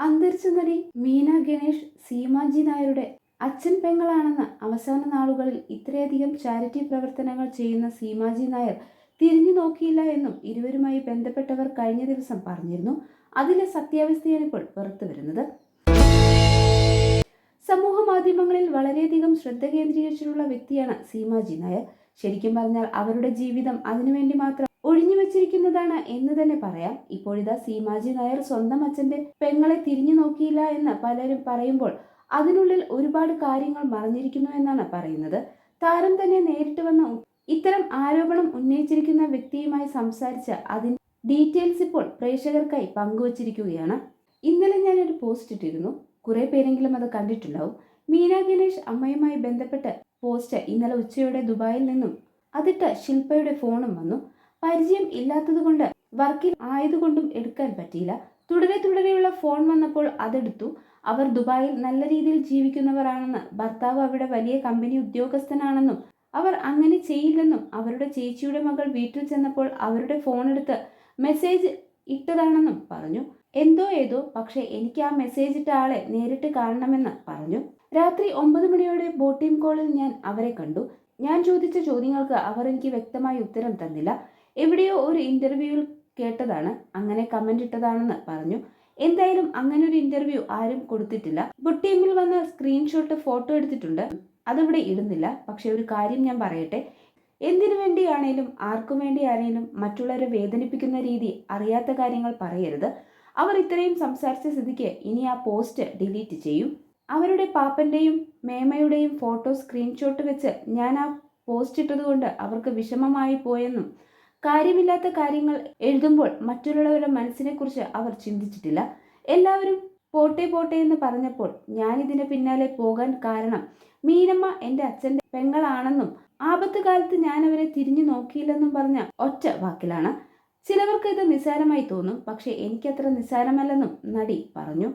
അന്തരിച്ച നടി മീന ഗണേഷ് സീമാജി നായരുടെ അച്ഛൻ പെങ്ങളാണെന്ന് അവസാന നാളുകളിൽ ഇത്രയധികം ചാരിറ്റി പ്രവർത്തനങ്ങൾ ചെയ്യുന്ന സീമാജി നായർ തിരിഞ്ഞു നോക്കിയില്ല എന്നും ഇരുവരുമായി ബന്ധപ്പെട്ടവർ കഴിഞ്ഞ ദിവസം പറഞ്ഞിരുന്നു. അതിലെ സത്യാവസ്ഥയാണ് ഇപ്പോൾ പുറത്തു വരുന്നത്. സമൂഹ മാധ്യമങ്ങളിൽ വളരെയധികം ശ്രദ്ധ കേന്ദ്രീകരിച്ചിട്ടുള്ള വ്യക്തിയാണ് സീമാജി നായർ. ശരിക്കും പറഞ്ഞാൽ അവരുടെ ജീവിതം അതിനുവേണ്ടി മാത്രം ഒഴിഞ്ഞു വെച്ചിരിക്കുന്നതാണ് എന്ന് തന്നെ പറയാം. ഇപ്പോഴിതാ സീമാജി നായർ സ്വന്തം അച്ഛന്റെ പെങ്ങളെ തിരിഞ്ഞു നോക്കിയില്ല എന്ന് പലരും പറയുമ്പോൾ അതിനുള്ളിൽ ഒരുപാട് കാര്യങ്ങൾ മറഞ്ഞിരിക്കുന്നു എന്നാണ് പറയുന്നത്. താരം തന്നെ നേരിട്ട് വന്ന ഇത്തരം ആരോപണം ഉന്നയിച്ചിരിക്കുന്ന വ്യക്തിയുമായി സംസാരിച്ച് അതിന് ഡീറ്റെയിൽസ് ഇപ്പോൾ പ്രേക്ഷകർക്കായി പങ്കുവച്ചിരിക്കുകയാണ്. ഇന്നലെ ഞാനൊരു പോസ്റ്റ് ഇട്ടിരുന്നു. കുറെ പേരെങ്കിലും അത് കണ്ടിട്ടുണ്ടാവും. മീന ഗണേഷ് അമ്മയുമായി ബന്ധപ്പെട്ട് പോസ്റ്റ് ഇന്നലെ ഉച്ചയോടെ ദുബായിൽ നിന്നും അതിട്ട് ശില്പയുടെ ഫോണും വന്നു. പരിചയം ഇല്ലാത്തതുകൊണ്ട് വർക്കിൽ ആയതുകൊണ്ടും എടുക്കാൻ പറ്റിയില്ല. തുടരെ തുടരെയുള്ള ഫോൺ വന്നപ്പോൾ അതെടുത്തു. അവർ ദുബായിൽ നല്ല രീതിയിൽ ജീവിക്കുന്നവരാണെന്ന് ഭർത്താവ് അവിടെ വലിയ കമ്പനി ഉദ്യോഗസ്ഥനാണെന്നും അവർ അങ്ങനെ ചെയ്യില്ലെന്നും അവരുടെ ചേച്ചിയുടെ മകൾ വീട്ടിൽ ചെന്നപ്പോൾ അവരുടെ ഫോൺ എടുത്ത് മെസ്സേജ് ഇട്ടതാണെന്നും പറഞ്ഞു. എന്തോ ഏതോ പക്ഷേ എനിക്ക് ആ മെസ്സേജ് ഇട്ട ആളെ നേരിട്ട് കാണണമെന്ന് പറഞ്ഞു. രാത്രി ഒമ്പത് മണിയോടെ ബോട്ടിം കോളിൽ ഞാൻ അവരെ കണ്ടു. ഞാൻ ചോദിച്ച ചോദ്യങ്ങൾക്ക് അവർ എനിക്ക് വ്യക്തമായ ഉത്തരം തന്നില്ല. എവിടെയോ ഒരു ഇന്റർവ്യൂവിൽ കേട്ടതാണ്. അങ്ങനെ കമന്റ് ഇട്ടതാണെന്ന് പറഞ്ഞു. എന്തായാലും അങ്ങനെ ഒരു ഇന്റർവ്യൂ ആരും കൊടുത്തിട്ടില്ല. ബുട്ടീമിൽ വന്ന സ്ക്രീൻഷോട്ട് ഫോട്ടോ എടുത്തിട്ടുണ്ട്. അതിവിടെ ഇടുന്നില്ല. പക്ഷേ ഒരു കാര്യം ഞാൻ പറയട്ടെ. എന്തിനു വേണ്ടിയാണേലും ആർക്കു വേണ്ടിയാണേലും മറ്റുള്ളവരെ വേദനിപ്പിക്കുന്ന രീതി അറിയാത്ത കാര്യങ്ങൾ പറയരുത്. അവർ ഇത്രയും സംസാരിച്ച സ്ഥിതിക്ക് ഇനി ആ പോസ്റ്റ് ഡിലീറ്റ് ചെയ്യും. അവരുടെ പാപ്പന്റെയും മേമയുടെയും ഫോട്ടോ സ്ക്രീൻഷോട്ട് വെച്ച് ഞാൻ ആ പോസ്റ്റ് ഇട്ടതുകൊണ്ട് അവർക്ക് വിഷമമായി പോയെന്നും കാര്യമില്ലാത്ത കാര്യങ്ങൾ എഴുതുമ്പോൾ മറ്റുള്ളവരുടെ മനസ്സിനെക്കുറിച്ച് അവർ ചിന്തിച്ചിട്ടില്ല. എല്ലാവരും പോട്ടെ പോട്ടെ എന്ന് പറഞ്ഞപ്പോൾ ഞാനിതിന് പിന്നാലെ പോകാൻ കാരണം മീനമ്മ എന്റെ അച്ഛന്റെ പെങ്ങളാണെന്നും ആപത്ത് കാലത്ത് ഞാൻ അവരെ തിരിഞ്ഞു നോക്കിയില്ലെന്നും പറഞ്ഞ ഒറ്റ വാക്കിലാണ്. ചിലവർക്ക് ഇത് നിസ്സാരമായി തോന്നും പക്ഷേ എനിക്കത്ര നിസ്സാരമല്ലെന്നും നടി പറഞ്ഞു.